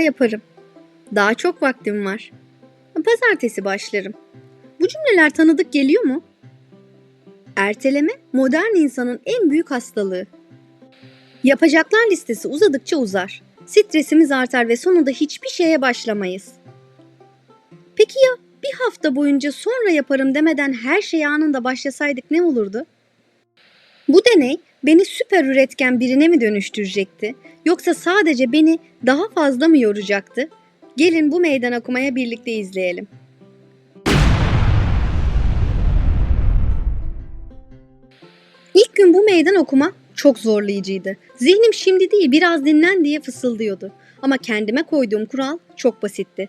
yaparım. Daha çok vaktim var. Pazartesi başlarım. Bu cümleler tanıdık geliyor mu? Erteleme modern insanın en büyük hastalığı. Yapacaklar listesi uzadıkça uzar. Stresimiz artar ve sonunda hiçbir şeye başlamayız. Peki ya bir hafta boyunca sonra yaparım demeden her şeye anında başlasaydık ne olurdu? Bu deney beni süper üretken birine mi dönüştürecekti yoksa sadece beni daha fazla mı yoracaktı? Gelin bu meydan okumaya birlikte izleyelim. İlk gün bu meydan okuma çok zorlayıcıydı. Zihnim şimdi değil biraz dinlen diye fısıldıyordu. Ama kendime koyduğum kural çok basitti.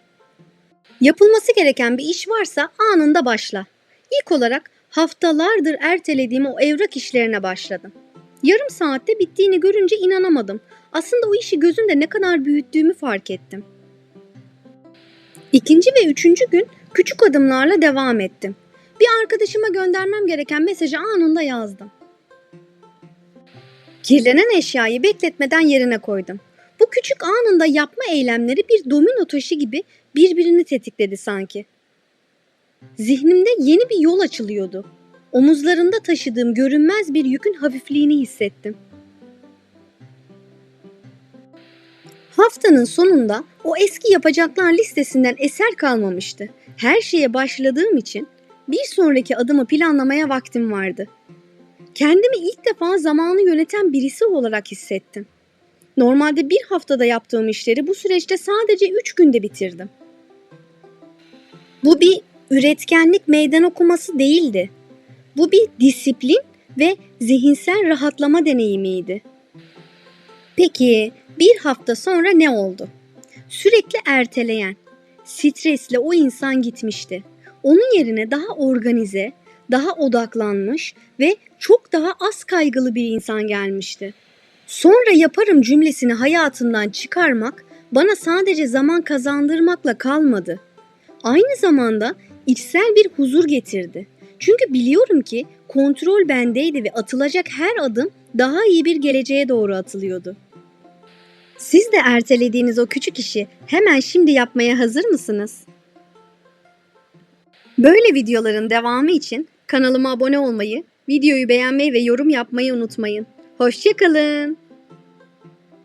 Yapılması gereken bir iş varsa anında başla. İlk olarak haftalardır ertelediğim o evrak işlerine başladım. Yarım saatte bittiğini görünce inanamadım. Aslında o işi gözümde ne kadar büyüttüğümü fark ettim. İkinci ve üçüncü gün küçük adımlarla devam ettim. Bir arkadaşıma göndermem gereken mesajı anında yazdım. Kirlenen eşyayı bekletmeden yerine koydum. Bu küçük anında yapma eylemleri bir domino taşı gibi birbirini tetikledi sanki. Zihnimde yeni bir yol açılıyordu. Omuzlarında taşıdığım görünmez bir yükün hafifliğini hissettim. Haftanın sonunda o eski yapacaklar listesinden eser kalmamıştı. Her şeye başladığım için bir sonraki adımı planlamaya vaktim vardı. Kendimi ilk defa zamanı yöneten birisi olarak hissettim. Normalde bir haftada yaptığım işleri bu süreçte sadece üç günde bitirdim. Bu bir üretkenlik meydan okuması değildi. Bu bir disiplin ve zihinsel rahatlama deneyimiydi. Peki bir hafta sonra ne oldu? Sürekli erteleyen, stresle o insan gitmişti. Onun yerine daha organize, daha odaklanmış ve çok daha az kaygılı bir insan gelmişti. Sonra yaparım cümlesini hayatımdan çıkarmak bana sadece zaman kazandırmakla kalmadı. Aynı zamanda içsel bir huzur getirdi. Çünkü biliyorum ki kontrol bendeydi ve atılacak her adım daha iyi bir geleceğe doğru atılıyordu. Siz de ertelediğiniz o küçük işi hemen şimdi yapmaya hazır mısınız? Böyle videoların devamı için kanalıma abone olmayı, videoyu beğenmeyi ve yorum yapmayı unutmayın. Hoşçakalın.